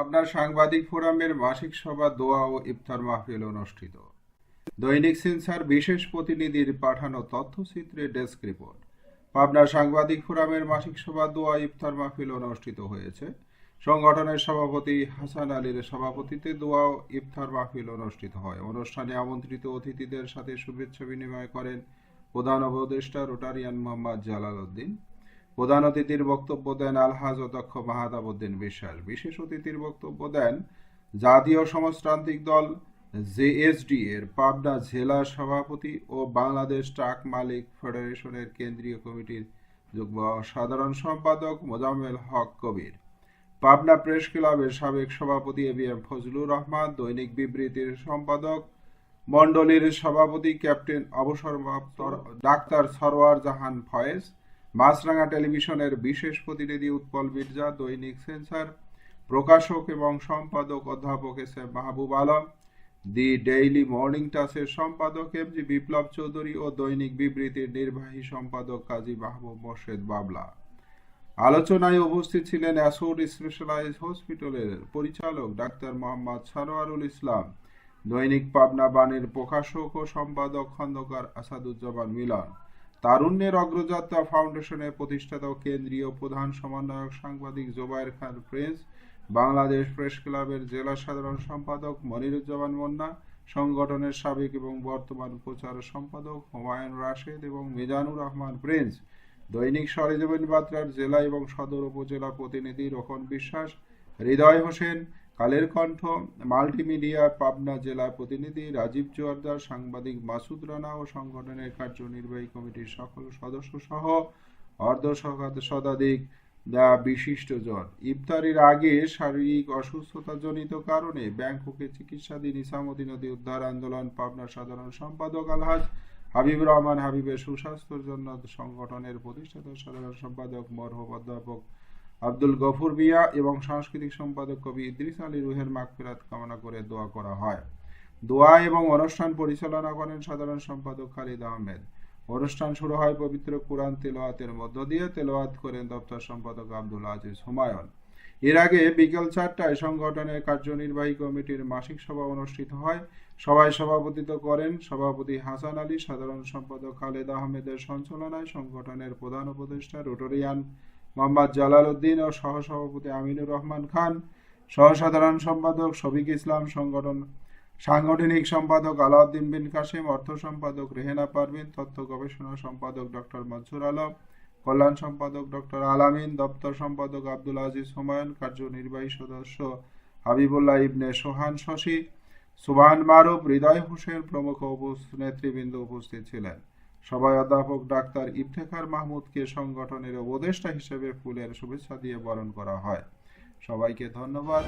আপনার সাংবাদিক ফোরামের মাসিক সভা, দোয়া ও ইফতার মাহফিল অনুষ্ঠিত। দৈনিক সেন্সার বিশেষ প্রতিনিধির পাঠানো তথ্যচিত্রে ডেস্ক রিপোর্ট। পাবনার সাংবাদিক ফোরামের মাসিক সভা, দোয়া ইফতার মাহফিল অনুষ্ঠিত হয়েছে। সংগঠনের সভাপতি হাসান আলীর সভাপতিতে দোয়া ইফতার মাহফিল অনুষ্ঠিত হয়। অনুষ্ঠানে আমন্ত্রিত অতিথিদের সাথে শুভেচ্ছা বিনিময় করেন প্রধান উপদেষ্টা রোটারিয়ান মোহাম্মদ জালাল উদ্দিন। প্রধান অতিথির বক্তব্য দেন আলহাজ অধ্যক্ষ মাহাদাবুদ্দিন বিশ্বাস বিশেষ অতিথির বক্তব্য দেন জাতীয় সমাজতান্ত্রিক দল জেএসডি এর পাবনা জেলা সভাপতি ও বাংলাদেশ ট্রাক মালিক ফেডারেশনের কেন্দ্রীয় কমিটির যুগ্ম সাধারণ সম্পাদক মোজাম্মেল হক কবির। পাবনা প্রেস ক্লাবের সাবেক সভাপতি A B M Fazlur Rahman, দৈনিক বিবৃতির সম্পাদক মণ্ডলীর সভাপতি ক্যাপ্টেন অবসরপ্রাপ্ত ডাক্তার সরওয়ার জাহান ফয়েজ মাছরাঙা টেলিভিশনের বিশেষ প্রতিনিধি উৎপল মির্জা দৈনিক সেন্সার প্রকাশক এবং সম্পাদক অধ্যাপক S M Mahbub Alam, the daily morning টাসের সম্পাদক এম জি বিপ্লব চৌধুরী ও দৈনিক বিবৃতির নির্বাহী সম্পাদক কাজী মাহবুব মোর্শেদ বাবলা। আলোচনায় উপস্থিত ছিলেন অ্যাসোর স্পেশালাইজ হসপিটালের পরিচালক ডাক্তার মোহাম্মদ সারোয়ারুল ইসলাম, দৈনিক পাবনা বাণীর প্রকাশক ও সম্পাদক খন্দকার আসাদুজ্জামান মিলন তারুণ্যের অগ্রযাত্রা ফাউন্ডেশনের প্রতিষ্ঠাতা ও কেন্দ্রীয় প্রধান সমন্বয়ক সাংবাদিক জোবায়ের খান প্রিন্স, বাংলাদেশ প্রেস ক্লাবের জেলা সাধারণ সম্পাদক মনিরুজ্জামান মন্না, সংগঠনের সাবেক এবং বর্তমান প্রচার সম্পাদক হুমায়ুন রাশেদ এবং মিজানুর রহমান প্রিন্স, দৈনিক সরেজমিন বাত্রার জেলা এবং সদর উপজেলা প্রতিনিধি রোহন বিশ্বাস, হৃদয় হোসেন কালের কণ্ঠ, মাল্টিমিডিয়া, পাবনা জেলা প্রতিনিধি রাজীব জোয়ারদার, সাংবাদিক মাসুদ রানা ও সংগঠনের কার্যনির্বাহী কমিটির সকল সদস্য সহ অর্ধ শতাধিক বিশিষ্টজন। ইফতারির আগে শারীরিক অসুস্থতাজনিত কারণে ব্যাংককে চিকিৎসাধীন ইসামতি নদী উদ্ধার আন্দোলন পাবনা সাধারণ সম্পাদক আলহাজ হাবিবুর রহমান হাবিবের সুস্বাস্থ্যের জন্য সংগঠনের প্রতিষ্ঠাতা সাধারণ সম্পাদক মরহব অধ্যাপক আব্দুল গফুর বিয়া এবং সাংস্কৃতিক সম্পাদক কবি ইদ্রিস আলী রুহের মাগফিরাত কামনা করে দোয়া করা হয়। দোয়া এবং অনুষ্ঠান পরিচালনা করেন সাধারণ সম্পাদক খালিদ আহমেদ। অনুষ্ঠান শুরু হয় পবিত্র কোরআন তেলোয়াতের মধ্য দিয়ে। তেলোয়াত করেন দপ্তর সম্পাদক আব্দুল আজিজ হুমায়ুন। এর আগে বিকেল চারটায় সংগঠনের কার্যনির্বাহী কমিটির মাসিক সভা অনুষ্ঠিত হয়। সভায় সভাপতিত্ব করেন সভাপতি হাসান আলী, সাধারণ সম্পাদক খালেদ আহমেদের সঞ্চালনায় সংগঠনের প্রধান উপদেষ্টা রোটোরিয়ান মোহাম্মদ জালাল উদ্দিন ও সহসভাপতি আমিনুর রহমান খান, সহসাধারণ সম্পাদক শফিক ইসলাম, সংগঠন সাংগঠনিক সম্পাদক আলাউদ্দিন বিন কাসিম, অর্থ সম্পাদক রেহেনা পারভিন, তথ্য গবেষণা সম্পাদক ডক্টর মনসুর আলম, কল্যাণ সম্পাদক ডক্টর আলামিন, দপ্তর সম্পাদক আব্দুল আজিজ হুমায়ুন, কার্যনির্বাহী সদস্য হাবিবুল্লাহ ইবনে সোহান শশী, সুবহান মারুফ, হৃদয় হোসেন প্রমুখ নেতৃবৃন্দ উপস্থিত ছিলেন। সবাই অধ্যাপক ডাক্তার ইফতেখার মাহমুদকে সংগঠনের উপদেষ্টা হিসেবে ফুলের শুভেচ্ছা দিয়ে বরণ করা হয়। সবাইকে ধন্যবাদ।